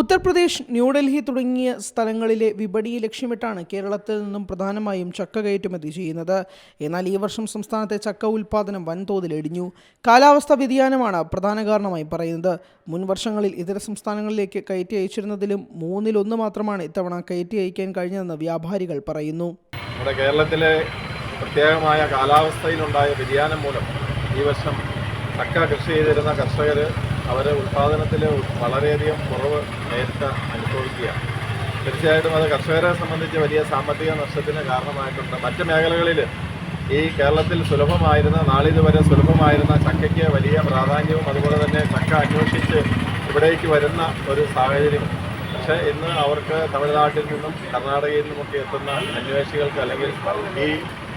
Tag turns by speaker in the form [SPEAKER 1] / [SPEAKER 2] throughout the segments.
[SPEAKER 1] ഉത്തർപ്രദേശ് ന്യൂഡൽഹി തുടങ്ങിയ സ്ഥലങ്ങളിലെ വിപണിയെ ലക്ഷ്യമിട്ടാണ് കേരളത്തിൽ നിന്നും പ്രധാനമായും ചക്ക കയറ്റുമതി ചെയ്യുന്നത്. എന്നാൽ ഈ വർഷം സംസ്ഥാനത്തെ ചക്ക ഉൽപ്പാദനം വൻതോതിൽ ഇടിഞ്ഞു കാലാവസ്ഥാ വ്യതിയാനമാണ് പ്രധാന കാരണമായി പറയുന്നത്. മുൻ വർഷങ്ങളിൽ ഇതര സംസ്ഥാനങ്ങളിലേക്ക് കയറ്റി അയച്ചിരുന്നതിലും മൂന്നിലൊന്ന് മാത്രമാണ് ഇത്തവണ കയറ്റി അയക്കാൻ കഴിഞ്ഞതെന്ന് വ്യാപാരികൾ പറയുന്നു.
[SPEAKER 2] നമ്മുടെ കേരളത്തിലെ പ്രത്യേകമായ കാലാവസ്ഥയിലുണ്ടായ വ്യതിയാനം മൂലം ഈ വർഷം ചക്ക കൃഷി ചെയ്തിരുന്ന കർഷകർ അവരെ ഉൽപ്പാദനത്തിൽ വളരെയധികം കുറവ് നേരിട്ട് അനുഭവിക്കുകയാണ്. തീർച്ചയായിട്ടും അത് കർഷകരെ സംബന്ധിച്ച് വലിയ സാമ്പത്തിക നഷ്ടത്തിന് കാരണമായിട്ടുണ്ട്. മറ്റ് മേഖലകളിൽ ഈ കേരളത്തിൽ സുലഭമായിരുന്ന നാളിതുവരെ സുലഭമായിരുന്ന ചക്കയ്ക്ക് വലിയ പ്രാധാന്യവും അതുപോലെ തന്നെ ചക്ക അന്വേഷിച്ച് ഇവിടേക്ക് വരുന്ന ഒരു സാഹചര്യം. പക്ഷേ ഇന്ന് അവർക്ക് തമിഴ്നാട്ടിൽ നിന്നും കർണാടകയിൽ നിന്നുമൊക്കെ എത്തുന്ന അന്വേഷികൾക്ക് അല്ലെങ്കിൽ ഈ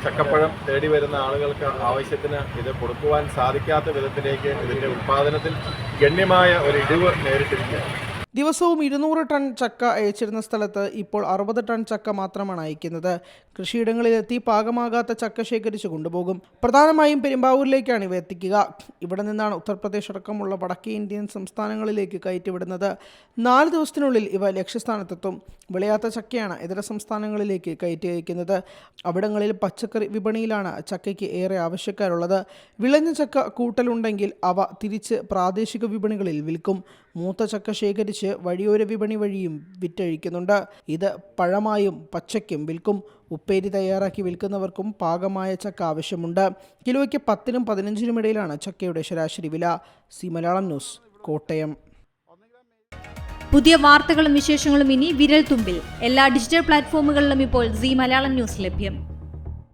[SPEAKER 2] ചക്കപ്പഴം തേടി വരുന്ന ആളുകൾക്ക് ആവശ്യത്തിന് ഇത് കൊടുക്കുവാൻ സാധിക്കാത്ത വിധത്തിലേക്ക് ഇതിന്റെ ഉൽപ്പാദനത്തിൽ ഗണ്യമായ ഒരു ഇടിവ് നേരിട്ടിരിക്കുകയാണ്.
[SPEAKER 1] ദിവസവും ഇരുന്നൂറ് ടൺ ചക്ക അയച്ചിരുന്ന സ്ഥലത്ത് ഇപ്പോൾ അറുപത് ടൺ ചക്ക മാത്രമാണ് അയക്കുന്നത്. കൃഷിയിടങ്ങളിലെത്തി പാകമാകാത്ത ചക്ക ശേഖരിച്ച് കൊണ്ടുപോകും. പ്രധാനമായും പെരുമ്പാവൂരിലേക്കാണ് ഇവ എത്തിക്കുക. ഇവിടെ നിന്നാണ് ഉത്തർപ്രദേശ് അടക്കമുള്ള വടക്കേ ഇന്ത്യൻ സംസ്ഥാനങ്ങളിലേക്ക് കയറ്റിവിടുന്നത്. നാല് ദിവസത്തിനുള്ളിൽ ഇവ ലക്ഷ്യസ്ഥാനത്തെത്തും. വിളയാത്ത ചക്കയാണ് ഇതര സംസ്ഥാനങ്ങളിലേക്ക് കയറ്റി അയക്കുന്നത്. അവിടങ്ങളിൽ പച്ചക്കറി വിപണിയിലാണ് ചക്കയ്ക്ക് ഏറെ ആവശ്യക്കാരുള്ളത്. വിളഞ്ഞ ചക്ക കൂട്ടലുണ്ടെങ്കിൽ അവ തിരിച്ച് പ്രാദേശിക വിപണികളിൽ വിൽക്കും. മൂത്ത ചക്ക ശേഖരിച്ച് വഴിയോര വിപണി വഴിയും വിറ്റഴിക്കുന്നുണ്ട്. ഇത് പഴമായും പച്ചയ്ക്കും വിൽക്കും. ഉപ്പേരി തയ്യാറാക്കി വിൽക്കുന്നവർക്കും പാകമായ ചക്ക ആവശ്യമുണ്ട്. കിലോയ്ക്ക് പത്തിനും പതിനഞ്ചിനും ഇടയിലാണ് ചക്കയുടെ ശരാശരി വില. C Malayalam news Kottayam.
[SPEAKER 3] പുതിയ വാർത്തകളും വിശേഷങ്ങളും ഇനി വിരൽ തുമ്പിൽ എല്ലാ ഡിജിറ്റൽ പ്ലാറ്റ്ഫോമുകളിലും ഇപ്പോൾ സി മലയാളം ന്യൂസ് ലഭ്യം.